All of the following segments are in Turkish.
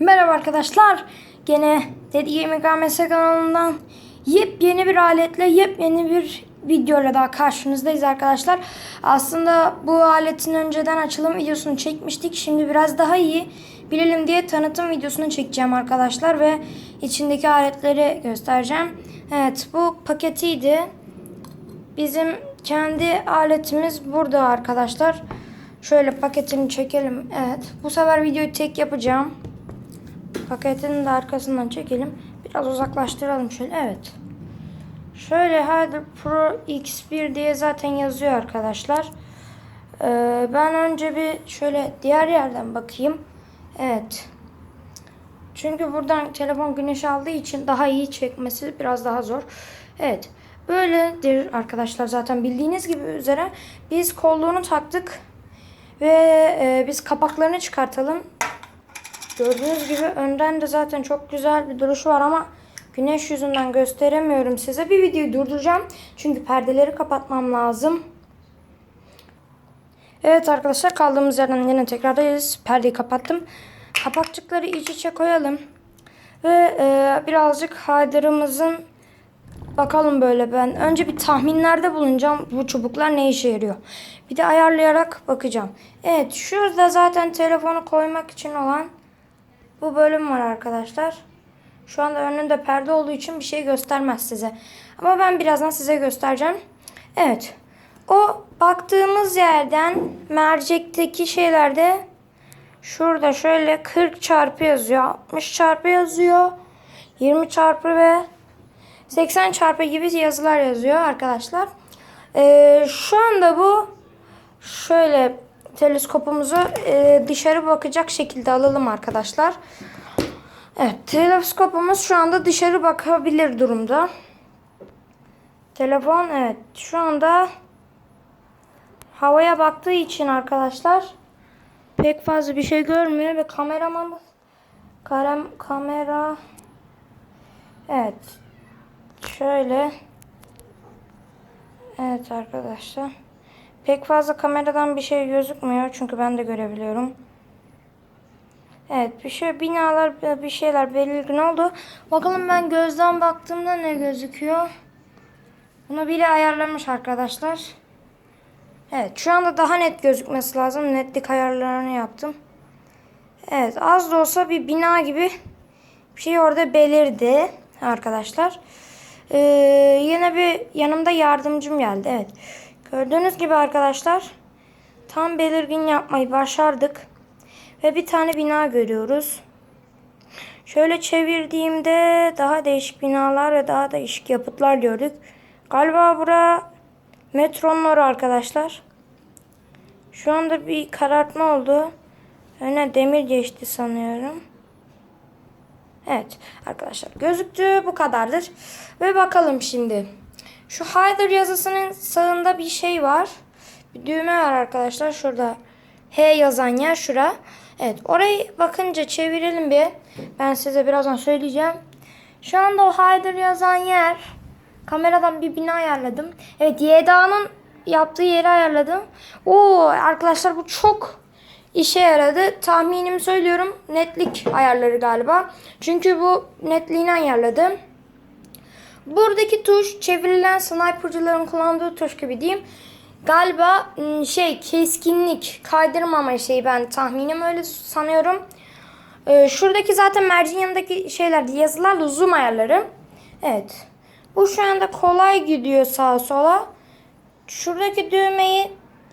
Merhaba arkadaşlar. Gene Dedi Gaming AMS kanalından yepyeni bir aletle yepyeni bir videoyla daha karşınızdayız arkadaşlar. Aslında bu aletin önceden açılım videosunu çekmiştik. Şimdi biraz daha iyi bilelim diye tanıtım videosunu çekeceğim arkadaşlar ve içindeki aletleri göstereceğim. Evet bu paketiydi. Bizim kendi aletimiz burada arkadaşlar. Şöyle paketini çekelim. Evet. Bu sefer videoyu tek yapacağım. Paketin de arkasından çekelim. Biraz uzaklaştıralım şöyle. Evet. Şöyle Hyder Pro X1 diye zaten yazıyor arkadaşlar. Ee, ben önce bir şöyle diğer yerden bakayım. Evet. Çünkü buradan telefon güneş aldığı için daha iyi çekmesi biraz daha zor. Evet. Böyledir arkadaşlar zaten bildiğiniz gibi üzere biz kolluğunu taktık ve e, biz kapaklarını çıkartalım. Gördüğünüz gibi önden de zaten çok güzel bir duruşu var ama güneş yüzünden gösteremiyorum size. Bir videoyu durduracağım. Çünkü perdeleri kapatmam lazım. Evet arkadaşlar kaldığımız yerden yine tekrardayız. Perdeyi kapattım. Kapakçıkları iç içe koyalım. Ve e, birazcık haydarımızın bakalım böyle ben. Önce bir tahminlerde bulunacağım. Bu çubuklar ne işe yarıyor. Bir de ayarlayarak bakacağım. Evet şurada zaten telefonu koymak için olan bu bölüm var arkadaşlar. Şu anda önünde perde olduğu için bir şey göstermez size. Ama ben birazdan size göstereceğim. Evet. O baktığımız yerden mercekteki şeylerde şurada şöyle 40 çarpı yazıyor. 60 çarpı yazıyor. 20 çarpı ve 80 çarpı gibi yazılar yazıyor arkadaşlar. Ee, şu anda bu şöyle teleskopumuzu e, dışarı bakacak şekilde alalım arkadaşlar. Evet teleskopumuz şu anda dışarı bakabilir durumda. Telefon evet şu anda havaya baktığı için arkadaşlar pek fazla bir şey görmüyor ve kameramız karem, kamera evet şöyle evet arkadaşlar pek fazla kameradan bir şey gözükmüyor çünkü ben de görebiliyorum. Evet bir şey binalar bir şeyler belirgin oldu. Bakalım ben gözden baktığımda ne gözüküyor. Bunu bile ayarlamış arkadaşlar. Evet şu anda daha net gözükmesi lazım. Netlik ayarlarını yaptım. Evet az da olsa bir bina gibi bir şey orada belirdi arkadaşlar. Ee, yine bir yanımda yardımcım geldi. Evet. Gördüğünüz gibi arkadaşlar tam belirgin yapmayı başardık. Ve bir tane bina görüyoruz. Şöyle çevirdiğimde daha değişik binalar ve daha değişik yapıtlar gördük. Galiba bura metronun orası arkadaşlar. Şu anda bir karartma oldu. Öne demir geçti sanıyorum. Evet arkadaşlar gözüktü bu kadardır. Ve bakalım şimdi. Şu Hyder yazısının sağında bir şey var. Bir düğme var arkadaşlar. Şurada H yazan yer şura. Evet orayı bakınca çevirelim bir. Ben size birazdan söyleyeceğim. Şu anda o Hyder yazan yer. Kameradan bir bina ayarladım. Evet YDA'nın yaptığı yeri ayarladım. Oo arkadaşlar bu çok işe yaradı. Tahminimi söylüyorum. Netlik ayarları galiba. Çünkü bu netliğini ayarladım. Buradaki tuş çevrilen snipercıların kullandığı tuş gibi diyeyim. Galiba şey keskinlik kaydırmama şeyi ben tahminim öyle sanıyorum. Ee, şuradaki zaten merceğin yanındaki şeyler yazılarla zoom ayarları. Evet. Bu şu anda kolay gidiyor sağa sola. Şuradaki düğmeyi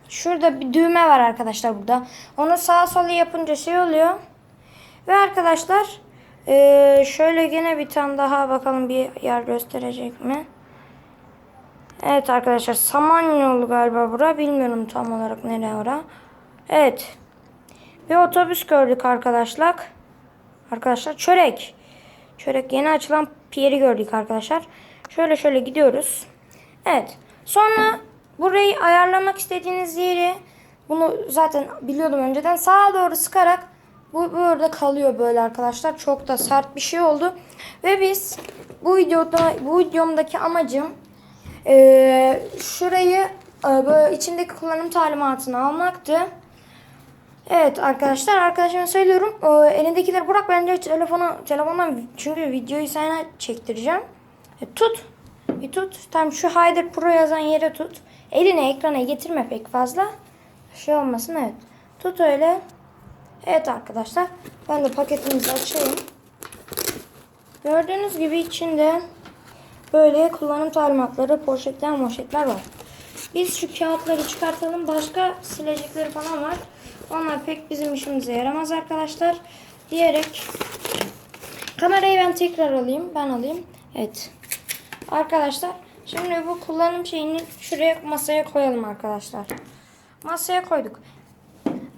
şurada bir düğme var arkadaşlar burada. Onu sağa sola yapınca şey oluyor. Ve arkadaşlar ee, şöyle gene bir tane daha bakalım bir yer gösterecek mi? Evet arkadaşlar Samanyolu galiba bura. Bilmiyorum tam olarak nereye ora. Evet. Bir otobüs gördük arkadaşlar. Arkadaşlar çörek. Çörek yeni açılan piyeri gördük arkadaşlar. Şöyle şöyle gidiyoruz. Evet. Sonra burayı ayarlamak istediğiniz yeri bunu zaten biliyordum önceden. Sağa doğru sıkarak bu burada kalıyor böyle arkadaşlar. Çok da sert bir şey oldu. Ve biz bu videoda bu videomdaki amacım ee, şurayı e, böyle içindeki kullanım talimatını almaktı. Evet arkadaşlar arkadaşıma söylüyorum. O, elindekileri bırak bence telefonu telefondan çünkü videoyu sana çektireceğim. E, tut. Bir tut. Tam şu Hyder Pro yazan yere tut. Eline ekrana getirme pek fazla. Şey olmasın evet. Tut öyle. Evet arkadaşlar. Ben de paketimizi açayım. Gördüğünüz gibi içinde böyle kullanım talimatları, poşetler, moşetler var. Biz şu kağıtları çıkartalım. Başka silecekleri falan var. Onlar pek bizim işimize yaramaz arkadaşlar. Diyerek kamerayı ben tekrar alayım. Ben alayım. Evet. Arkadaşlar şimdi bu kullanım şeyini şuraya masaya koyalım arkadaşlar. Masaya koyduk.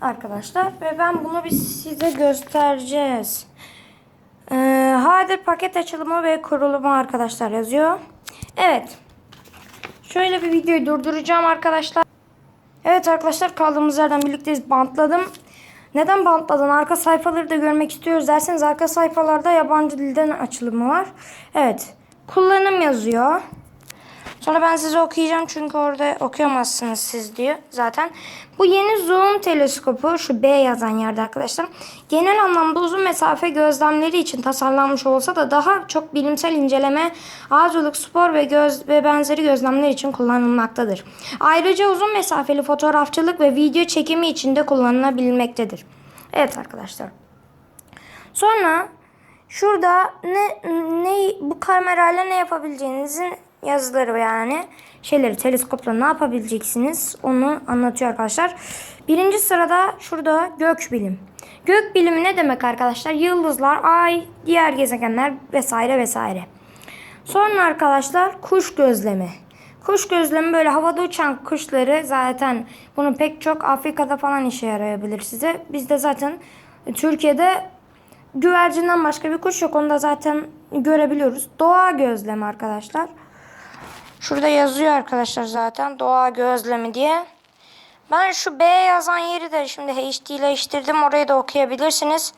Arkadaşlar ve ben bunu biz size göstereceğiz. Ee, Hadir paket açılımı ve kurulumu arkadaşlar yazıyor. Evet. Şöyle bir videoyu durduracağım arkadaşlar. Evet arkadaşlar kaldığımız yerden birlikteyiz. Bantladım. Neden bantladın? Arka sayfaları da görmek istiyoruz derseniz arka sayfalarda yabancı dilden açılımı var. Evet. Kullanım yazıyor. Sonra ben size okuyacağım çünkü orada okuyamazsınız siz diyor zaten. Bu yeni zoom teleskopu şu B yazan yerde arkadaşlar. Genel anlamda uzun mesafe gözlemleri için tasarlanmış olsa da daha çok bilimsel inceleme, avcılık, spor ve göz ve benzeri gözlemler için kullanılmaktadır. Ayrıca uzun mesafeli fotoğrafçılık ve video çekimi için de kullanılabilmektedir. Evet arkadaşlar. Sonra şurada ne ne bu kamerayla ne yapabileceğinizin yazıları yani şeyleri teleskopla ne yapabileceksiniz onu anlatıyor arkadaşlar. Birinci sırada şurada gök bilim. Gök bilimi ne demek arkadaşlar? Yıldızlar, ay, diğer gezegenler vesaire vesaire. Sonra arkadaşlar kuş gözlemi. Kuş gözlemi böyle havada uçan kuşları zaten bunu pek çok Afrika'da falan işe yarayabilir size. Bizde zaten Türkiye'de güvercinden başka bir kuş yok. Onu da zaten görebiliyoruz. Doğa gözlemi arkadaşlar. Şurada yazıyor arkadaşlar zaten doğa gözlemi diye. Ben şu B yazan yeri de şimdi HD'leştirdim. Orayı da okuyabilirsiniz.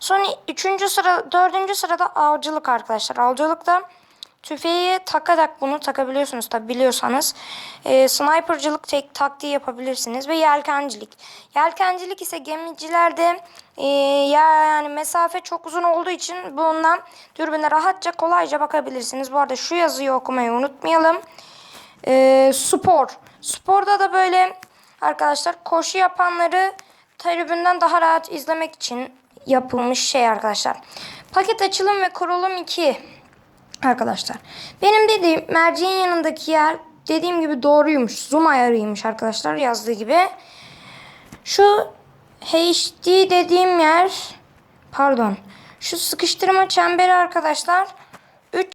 Sonra üçüncü sıra, dördüncü sırada avcılık arkadaşlar. Avcılıkta tüfeği takarak bunu takabiliyorsunuz tabi biliyorsanız. Ee, snipercılık tek taktiği yapabilirsiniz ve yelkencilik. Yelkencilik ise gemicilerde e, yani mesafe çok uzun olduğu için bundan dürbüne rahatça kolayca bakabilirsiniz. Bu arada şu yazıyı okumayı unutmayalım. Ee, spor. Sporda da böyle arkadaşlar koşu yapanları tribünden daha rahat izlemek için yapılmış şey arkadaşlar. Paket açılım ve kurulum 2 arkadaşlar. Benim dediğim merceğin yanındaki yer dediğim gibi doğruymuş. Zoom ayarıymış arkadaşlar yazdığı gibi. Şu HD dediğim yer pardon. Şu sıkıştırma çemberi arkadaşlar